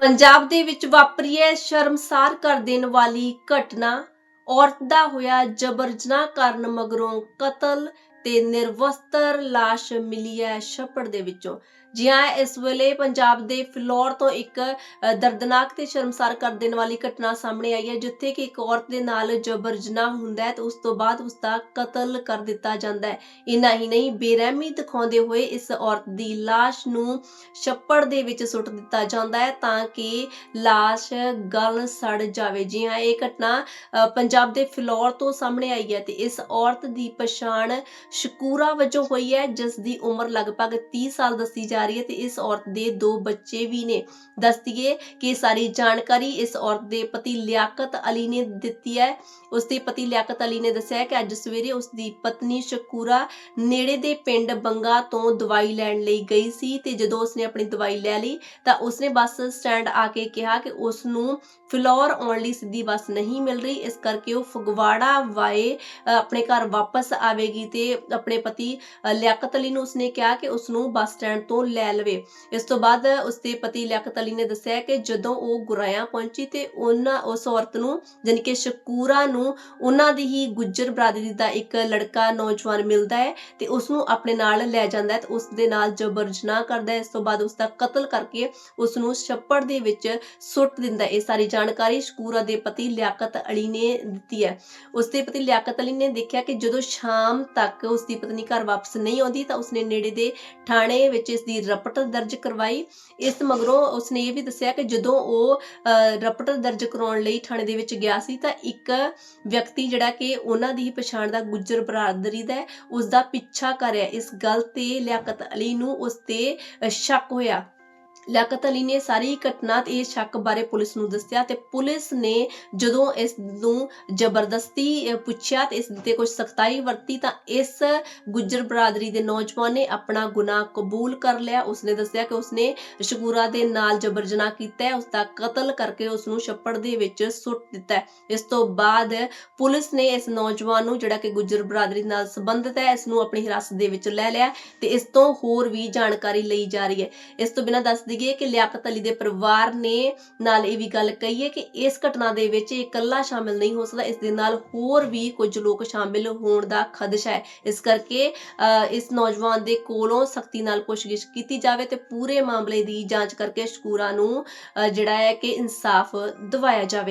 ਪੰਜਾਬ ਦੇ ਵਿੱਚ ਵਾਪਰੀ ਹੈ ਸ਼ਰਮਸਾਰ ਕਰ ਦੇਣ ਵਾਲੀ ਘਟਨਾ। ਔਰਤ ਦਾ ਹੋਇਆ ਜਬਰ ਜਨਾਹ ਕਰਨ ਮਗਰੋਂ ਕਤਲ ਤੇ ਨਿਰਵਸਤਰ ਲਾਸ਼ ਮਿਲੀ ਹੈ ਛੱਪੜ ਦੇ ਵਿੱਚੋਂ। ਜੀ ਹਾਂ ਇਸ ਵੇਲੇ ਪੰਜਾਬ ਦੇ ਫਿਲੌਰ ਤੋਂ ਇੱਕ ਦਰਦਨਾਕ ਤੇ ਸ਼ਰਮਸਾਰ ਕਰ ਦੇਣ ਵਾਲੀ ਘਟਨਾ ਸਾਹਮਣੇ ਆਈ ਹੈ ਜਿੱਥੇ ਕਿ ਇੱਕ ਔਰਤ ਦੇ ਨਾਲ ਜਬਰ ਜਨਾਹ ਹੁੰਦਾ ਹੈ ਤੇ ਉਸ ਤੋਂ ਬਾਅਦ ਉਸ ਦਾ ਕਤਲ ਕਰ ਦਿੱਤਾ ਜਾਂਦਾ ਹੈ। ਇੰਨਾ ਹੀ ਨਹੀਂ ਬੇਰਹਿਮੀ ਦਿਖਾਉਂਦੇ ਹੋਏ ਇਸ ਔਰਤ ਦੀ ਲਾਸ਼ ਨੂੰ ਛੱਪੜ ਦੇ ਵਿੱਚ ਸੁੱਟ ਦਿੱਤਾ ਜਾਂਦਾ ਹੈ ਤਾਂ ਕਿ ਲਾਸ਼ ਗਲ ਸੜ ਜਾਵੇ। ਜੀ ਹਾਂ ਇਹ ਘਟਨਾ ਅ, ਪੰਜਾਬ ਦੇ ਫਿਲੌਰ ਤੋਂ ਸਾਹਮਣੇ ਆਈ ਹੈ ਤੇ ਇਸ ਔਰਤ ਦੀ ਪਛਾਣ ਸ਼ਕੂਰਾ ਵਜੋਂ ਹੋਈ ਹੈ ਜਿਸ ਦੀ ਉਮਰ ਲਗਭਗ 30 ਸਾਲ ਦੱਸੀ ਜਾ ਰਹੀ ਹੈ ਤੇ ਇਸ ਔਰਤ ਦੇ ਦੋ ਬੱਚੇ ਵੀ ਨੇ। ਦੱਸ ਕਿ ਸਾਰੀ ਜਾਣਕਾਰੀ ਇਸ ਔਰਤ ਦੇ ਪਤੀ ਲਿਆਕਤ ਅਲੀ ਨੇ ਦਿੱਤੀ ਹੈ। ਉਸ ਦੇ ਪਤੀ ਲਿਆਕਤ ਅਲੀ ਨੇ ਦੱਸਿਆ ਕਿ ਅੱਜ ਸਵੇਰੇ ਉਸ ਦੀ ਪਤਨੀ ਸ਼ਕੂਰਾ ਨੇੜੇ ਦੇ ਪਿੰਡ ਬੰਗਾ ਤੋਂ ਦਵਾਈ ਲੈਣ ਲਈ ਗਈ ਸੀ ਤੇ ਜਦੋਂ ਉਸਨੇ ਆਪਣੀ ਦਵਾਈ ਲੈ ਲਈ ਤਾਂ ਉਸਨੇ ਬੱਸ ਸਟੈਂਡ ਆ ਕੇ ਕਿਹਾ ਕਿ ਉਸ ਨੂੰ ਫਿਲੌਰ ਆਉਣ ਲਈ ਸਿੱਧੀ ਬੱਸ ਨਹੀਂ ਮਿਲ ਰਹੀ। ਇਸ ਕਰਕੇ ਉਹ ਫਗਵਾੜਾ ਵਾਏ ਆਪਣੇ ਘਰ ਵਾਪਸ ਆਵੇਗੀ ਤੇ ਆਪਣੇ ਪਤੀ ਲਿਆਕਤ ਅਲੀ ਨੂੰ ਉਸਨੇ ਕਿਹਾ ਕਿ ਉਸ ਨੂੰ ਬੱਸ ਸਟੈਂਡ ਤੋਂ ਲੈ ਲਵੇ। ਇਸ ਤੋਂ ਬਾਅਦ ਉਸਦੇ ਪਤੀ ਲਿਆਕਤ ਅਲੀ ਨੇ ਦੱਸਿਆ ਕਿ ਜਦੋਂ ਉਹ ਗੁਰਾਇਆ ਪਹੁੰਚੀ ਤੇ ਉਹਨਾਂ, ਉਸ ਔਰਤ ਨੂੰ, ਜਾਣੀ ਕਿ ਸ਼ਕੂਰਾ ਨੂੰ, ਉਹਨਾਂ ਦੀ ਹੀ ਗੁੱਜਰ ਬਰਾਦਰੀ ਦਾ ਇੱਕ ਲੜਕਾ, ਨੌਜਵਾਨ ਮਿਲਦਾ ਹੈ ਤੇ ਉਸ ਨੂੰ ਆਪਣੇ ਨਾਲ ਲੈ ਜਾਂਦਾ ਹੈ ਤੇ ਉਸ ਦੇ ਨਾਲ ਜਬਰ ਜਨਾਹ ਕਰਦਾ ਹੈ। ਇਸ ਤੋਂ ਬਾਅਦ ਉਸ ਦਾ ਕਤਲ ਕਰਕੇ ਉਸ ਨੂੰ ਛੱਪੜ ਦੇ ਵਿੱਚ ਸੁੱਟ ਦਿੰਦਾ ਇਹ ਸਾਰੀ ਜਾਣਕਾਰੀ ਸ਼ਕੂਰਾ ਦੇ ਪਤੀ ਲਿਆਕਤ ਅਲੀ ਨੇ ਦਿੱਤੀ ਹੈ। ਉਸ ਦੇ ਪਤੀ ਲਿਆਕਤ ਅਲੀ ਨੇ ਦੇਖਿਆ ਕਿ ਜਦੋਂ ਸ਼ਾਮ ਤੱਕ ਉਸ ਦੀ ਪਤਨੀ ਘਰ ਵਾਪਸ ਨਹੀਂ ਆਉਂਦੀ ਤਾਂ ਉਸਨੇ ਨੇੜੇ ਦੇ ਥਾਣੇ ਵਿੱਚ ਇਸ ਦੀ ਰਪਟ ਦਰਜ ਕਰਵਾਈ। ਇਸ ਮਗਰੋਂ ਉਸਨੇ ਇਹ ਵੀ ਦੱਸਿਆ ਕਿ ਜਦੋਂ ਉਹ ਅ, ਰਪਟ ਦਰਜ ਕਰਾਉਣ ਲਈ ਥਾਣੇ ਦੇ ਵਿੱਚ ਗਿਆ ਸੀ ਤਾਂ ਇੱਕ ਵਿਅਕਤੀ ਜਿਹੜਾ ਕਿ ਉਹਨਾਂ ਦੀ ਹੀ ਪਛਾਣ ਦਾ ਗੁੱਜਰ ਬਰਾਦਰੀ ਦਾ ਹੈ, ਉਸ ਦਾ ਪਿੱਛਾ ਕਰਿਆ ਇਸ ਗੱਲ ਤੇ ਲਿਆਕਤ ਅਲੀ ਨੂੰ ਉਸ ਤੇ ਸ਼ੱਕ ਹੋਇਆ। ਲਿਆਕਤ ਅਲੀ ਨੇ ਸਾਰੀ ਘਟਨਾ ਤੇ ਇਹ ਸ਼ੱਕ ਬਾਰੇ ਪੁਲਿਸ ਨੂੰ ਦੱਸਿਆ ਤੇ ਪੁਲਿਸ ਨੇ ਜਦੋਂ ਇਸ ਨੂੰ ਜ਼ਬਰਦਸਤੀ ਪੁੱਛਿਆ ਤੇ ਇਸ ਤੇ ਕੁਝ ਸਖਤਾਈ ਵਰਤੀ ਤਾਂ ਇਸ ਗੁੱਜਰ ਬਰਾਦਰੀ ਦੇ ਨੌਜਵਾਨ ਨੇ ਆਪਣਾ ਗੁਨਾਹ ਕਬੂਲ ਕਰ ਲਿਆ। ਉਸਨੇ ਦੱਸਿਆ ਕਿ ਉਸਨੇ ਸ਼ਕੂਰਾ ਦੇ ਨਾਲ ਜਬਰ ਜਨਾਹ ਕੀਤਾ ਹੈ। ਉਸ ਦਾ ਕਤਲ ਕਰਕੇ ਉਸ ਨੂੰ ਛੱਪੜ ਦੇ ਵਿੱਚ ਸੁੱਟ ਦਿੱਤਾ ਹੈ। ਇਸ ਤੋਂ ਬਾਅਦ ਪੁਲਿਸ ਨੇ ਇਸ ਨੌਜਵਾਨ ਨੂੰ ਜਿਹੜਾ ਕਿ ਗੁੱਜਰ ਬਰਾਦਰੀ ਨਾਲ ਸੰਬੰਧਿਤ ਹੈ, ਇਸ ਨੂੰ ਆਪਣੀ ਹਿਰਾਸਤ ਦੇ ਵਿੱਚ ਲੈ ਲਿਆ ਤੇ ਇਸ ਤੋਂ ਹੋਰ ਵੀ ਜਾਣਕਾਰੀ ਲਈ ਜਾ ਰਹੀ ਹੈ। ਇਸ ਤੋਂ ਬਿਨਾਂ ਦੱਸ ਦਈਏ ਕਿ ਲਿਆਕਤ ਅਲੀ ਦੇ ਪਰਿਵਾਰ ਨੇ ਨਾਲ ਇਹ ਵੀ ਗੱਲ ਕਹੀ ਹੈ ਕਿ ਇਸ ਘਟਨਾ ਦੇ ਵਿੱਚ ਇਹ ਇਕੱਲਾ ਸ਼ਾਮਿਲ ਨਹੀਂ ਹੋ ਸਕਦਾ। ਇਸ ਦੇ ਨਾਲ ਹੋਰ ਵੀ ਕੁਝ ਲੋਕ ਸ਼ਾਮਿਲ ਹੋਣ ਦਾ ਖਦਸ਼ਾ ਹੈ। ਇਸ ਕਰਕੇ ਅ, ਇਸ ਨੌਜਵਾਨ ਦੇ ਕੋਲੋਂ ਸਖਤੀ ਨਾਲ ਪੁੱਛਗਿੱਛ ਕੀਤੀ ਜਾਵੇ ਤੇ ਪੂਰੇ ਮਾਮਲੇ ਦੀ ਜਾਂਚ ਕਰਕੇ ਸ਼ਕੂਰਾ ਨੂੰ ਅ, ਜਿਹੜਾ ਹੈ ਕਿ ਇਨਸਾਫ ਦਿਵਾਇਆ ਜਾਵੇ।